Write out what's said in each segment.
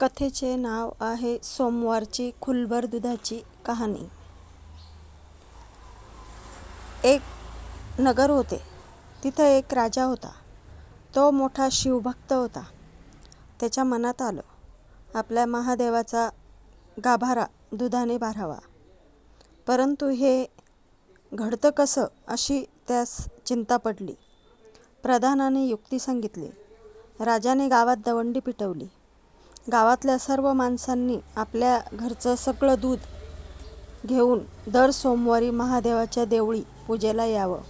कथेचे नाव आहे सोमवारची खुलभर दुधाची कहाणी. एक नगर होते. तिथं एक राजा होता. तो मोठा शिवभक्त होता. त्याच्या मनात आलं आपल्या महादेवाचा गाभारा दुधाने भरावा परंतु हे घडतं कसं अशी त्यास चिंता पडली. प्रधानाने युक्ती सांगितली. राजाने गावात दवंडी पिटवली. गावातल्या सर्व माणसांनी आपल्या घरचं सगळं दूध घेऊन दर सोमवारी महादेवाच्या देवळी पूजेला यावं.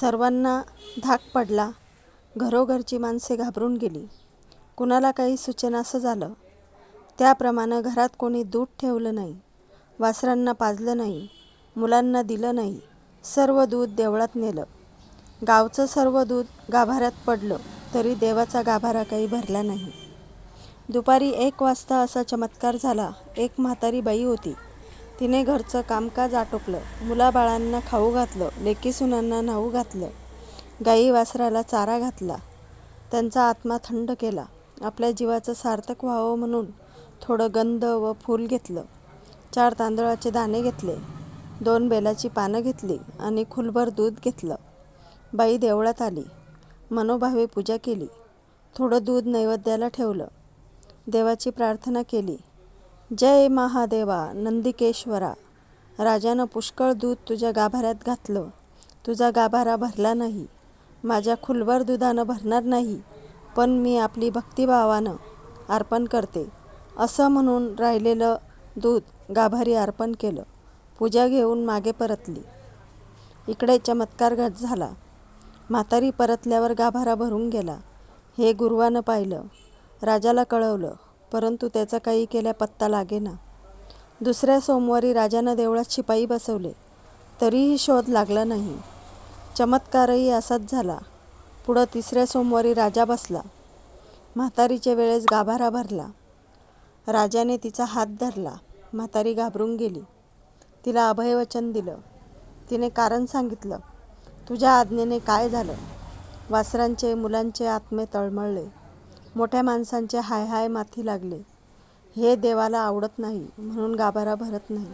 सर्वांना धाक पडला. घरोघरची माणसे घाबरून गेली. कुणाला काही सुचेनासं झालं? त्याप्रमाणे घरात कोणी दूध ठेवलं नाही वासरांना पाजलं नाही मुलांना दिलं नाही सर्व दूध देवळात नेलं. गावचं सर्व दूध गाभाऱ्यात पडलं तरी देवाचा गाभारा काही भरला नाही. दुपारी एक वाजता असा चमत्कार झाला. एक म्हातारी बाई होती. तिने घरचं कामकाज आटोपलं. मुलाबाळांना खाऊ घातलं. लेकीसुनांना न्हाऊ घातलं. गाई वासराला चारा घातला. त्यांचा आत्मा थंड केला. आपल्या जीवाचं सार्थक व्हावं म्हणून थोडं गंध व फूल घेतलं. चार तांदळाचे दाणे घेतले. दोन बेलाची पानं घेतली आणि खुलभर दूध घेतलं. बाई देवळात आली. मनोभावे पूजा केली. थोडं दूध नैवेद्याला ठेवलं. देवाची प्रार्थना केली. जय महादेवा नंदिकेश्वरा राजानं पुष्कळ दूध तुझ्या गाभाऱ्यात घातलं. तुझा गाभारा भरला नाही. माझ्या खुलवर दुधानं भरणार नाही. पण मी आपली भक्तिभावानं अर्पण करते. असं म्हणून राहिलेलं दूध गाभारी अर्पण केलं. पूजा घेऊन मागे परतली. इकडे चमत्कार घट झाला. म्हातारी परतल्यावर गाभारा भरून गेला. हे गुरुवानं पाहिलं. राजाला कळवलं परंतु त्याचा काही केल्या पत्ता लागेना. दुसऱ्या सोमवारी राजानं देवळात शिपाई बसवले तरीही शोध लागला नाही. चमत्कारही असाच झाला. पुढं तिसऱ्या सोमवारी राजा बसला. म्हातारीच्या वेळेस गाभारा भरला. राजाने तिचा हात धरला. म्हातारी घाबरून गेली. तिला अभयवचन दिलं. तिने कारण सांगितलं. तुझ्या आज्ञेने काय झालं? वासरांचे मुलांचे आत्मे तळमळले. मोठ्या माणसांचे हाय हाय माथी लागले. हे देवाला आवडत नाही म्हणून गाभारा भरत नाही.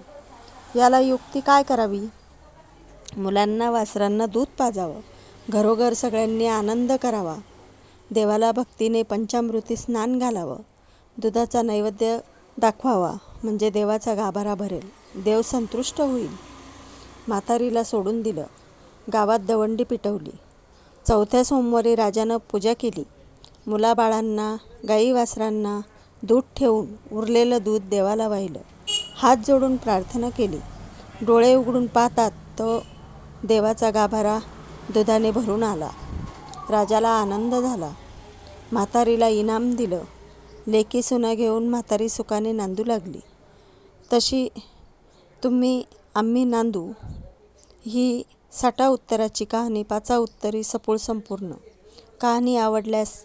याला युक्ती काय करावी? मुलांना वासरांना दूध पाजावं. घरोघर सगळ्यांनी आनंद करावा. देवाला भक्तीने पंचामृती स्नान घालावं. दुधाचा नैवेद्य दाखवावा म्हणजे देवाचा गाभारा भरेल. देव संतुष्ट होईल. म्हातारीला सोडून दिलं. गावात दवंडी पिटवली. चौथ्या सोमवारी राजानं पूजा केली. मुलाबाळांना गाई वासरांना दूध ठेवून उरलेलं दूध देवाला वाहिलं. हात जोडून प्रार्थना केली. डोळे उघडून पाहतात तो देवाचा गाभारा दुधाने भरून आला. राजाला आनंद झाला. म्हातारीला इनाम दिलं. लेकी सुना घेऊन म्हातारी सुखाने नांदू लागली. तशी तुम्ही आम्ही नांदू. ही साठा उत्तराची कहाणी पाचा उत्तरी सपोळ संपूर्ण. कहाणी आवडल्यास